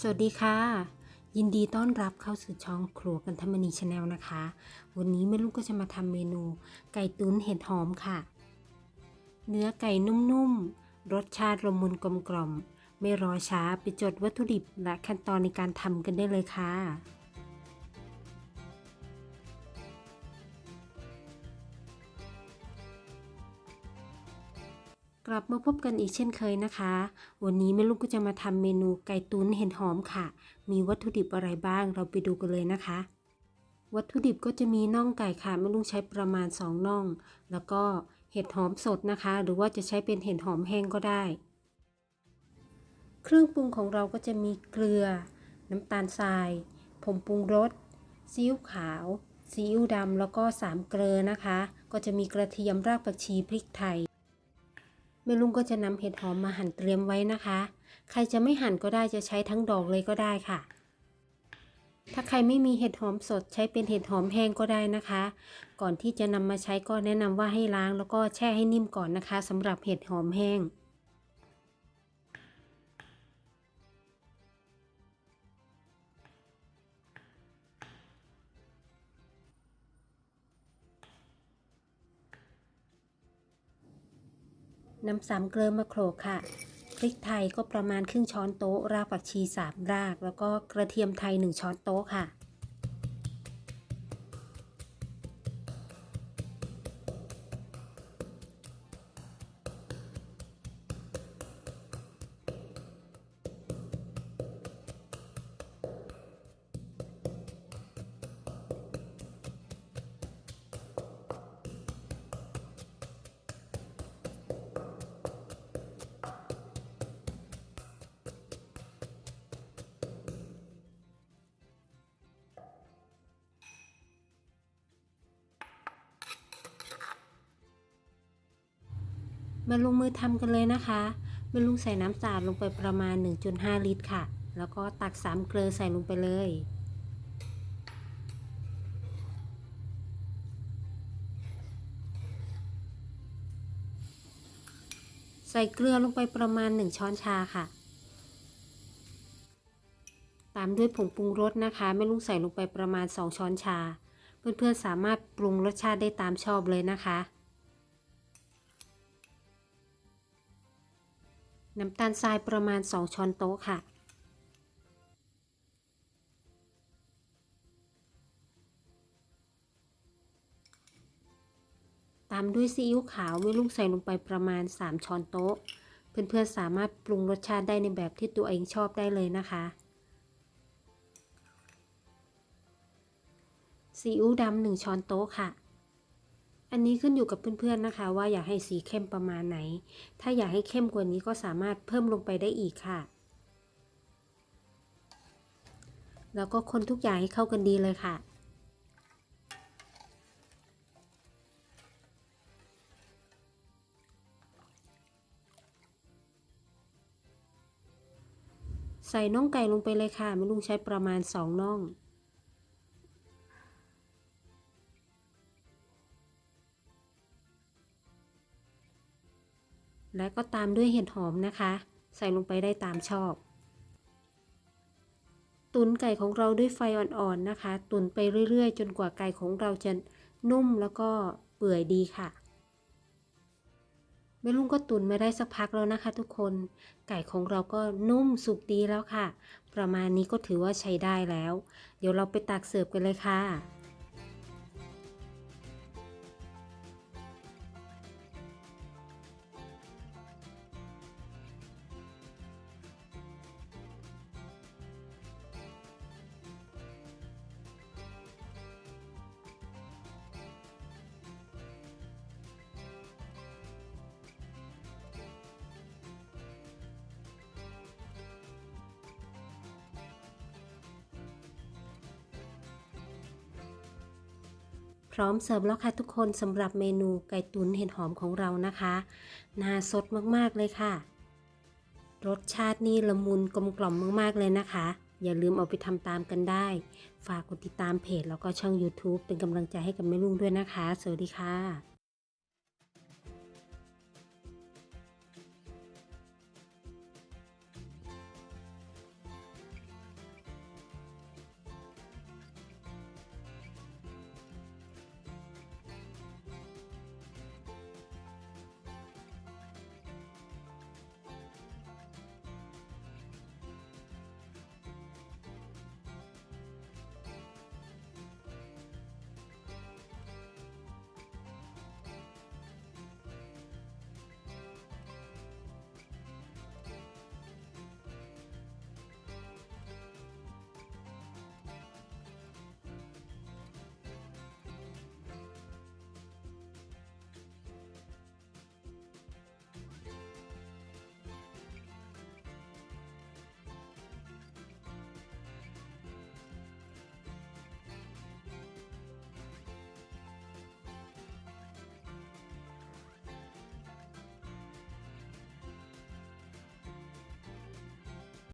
สวัสดีค่ะ ยินดีต้อนรับเข้าสู่ช่องครัวกันธรรมนีชาแนลนะคะ วันนี้แม่ลูกก็จะมาทำเมนู ไก่ตุ๋นเห็ดหอมค่ะ เนื้อไก่นุ่มๆ รสชาติละมุนกลมกล่อมๆไม่รอช้าไปจดวัตถุดิบและขั้นตอนในการทำกันได้เลยค่ะ กลับมาพบกันอีกเช่นเคยนะคะ วันนี้แม่ลูกก็จะมาทำเมนูไก่ตุ๋นเห็ดหอมค่ะ มีวัตถุดิบอะไรบ้างเราไปดูกันเลยนะคะ วัตถุดิบก็จะมีน่องไก่ค่ะแม่ลูกใช้ประมาณ 2 น่อง แล้วก็เห็ดหอมสดนะคะ หรือว่าจะใช้เป็นเห็ดหอมแห้งก็ได้ เครื่องปรุงของเราก็จะมีเกลือ น้ำตาลทรายผงปรุงรสซีอิ๊วขาวซีอิ๊วดำแล้วก็สามเกลือนะคะ ก็จะมีกระเทียมรากผักชีพริกไทย แม่ลุงก็จะนำเห็ดหอมมาหั่นเตรียมไว้นะคะ ใครจะไม่หั่นก็ได้จะใช้ทั้งดอกเลยก็ได้ค่ะ ถ้าใครไม่มีเห็ดหอมสดใช้เป็นเห็ดหอมแห้งก็ได้นะคะ ก่อนที่จะนำมาใช้ก็แนะนำว่าให้ล้างแล้วก็แช่ให้นิ่มก่อนนะคะสำหรับเห็ดหอมแห้ง นำสามเกลือมาโขลกค่ะ พริกไทยก็ประมาณครึ่งช้อนโต๊ะ รากผักชีสามราก แล้วก็กระเทียมไทย1ช้อนโต๊ะค่ะ มาลงมือทำกันเลยนะคะมาลุงใส่น้ำสะอาดลงไปประมาณ 1.5 ลิตรค่ะ แล้วก็ตักสามเกลือใส่ลงไปเลย ใส่เกลือลงไปประมาณ 1 ช้อนชาค่ะ ตามด้วยผงปรุงรสนะคะแม่ลุงใส่ลงไปประมาณ 2 ช้อนชา เพื่อนๆสามารถปรุงรสชาติได้ตามชอบเลยนะคะ น้ำตาลทรายประมาณ 2 ช้อนโต๊ะค่ะ ตามด้วยซีอิ๊วขาวไม่ลูกใส่ลงไปประมาณ 3 ช้อนโต๊ะ เพื่อนๆสามารถปรุงรสชาติได้ในแบบที่ตัวเองชอบได้เลยนะคะซีอิ๊วดำหนึ่งช้อนโต๊ะค่ะ อันนี้ขึ้นอยู่กับเพื่อนๆนะคะ ว่าอยากให้สีเข้มประมาณไหน ถ้าอยากให้เข้มกว่านี้ก็สามารถเพิ่มลงไปได้อีกค่ะ แล้วก็คนทุกอย่างให้เข้ากันดีเลยค่ะใส่น่องไก่ลงไปเลยค่ะแม่ลุงใช้ประมาณสองน่อง และก็ตามด้วยเห็ดหอมนะคะ ใส่ลงไปได้ตามชอบ ตุนไก่ของเราด้วยไฟอ่อนๆนะคะ ตุนไปเรื่อยๆ จนกว่าไก่ของเราจะนุ่มแล้วก็เปื่อยดีค่ะแม่ลุงก็ตุนมาได้สักพักแล้วนะคะ ทุกคน ไก่ของเราก็นุ่มสุกดีแล้วค่ะ ประมาณนี้ก็ถือว่าใช้ได้แล้ว เดี๋ยวเราไปตักเสิร์ฟกันเลยค่ะ พร้อมเสิร์ฟแล้วค่ะทุกคนสำหรับเมนูไก่ตุ๋นเห็ดหอมของเรานะคะน่าสดมากๆเลยค่ะ รสชาตินี่ละมุนกลมกล่อมมากๆเลยนะคะ อย่าลืมเอาไปทำตามกันได้ ฝากกดติดตามเพจแล้วก็ช่อง YouTube เป็นกำลังใจให้กับแม่ลุงด้วยนะคะ สวัสดีค่ะ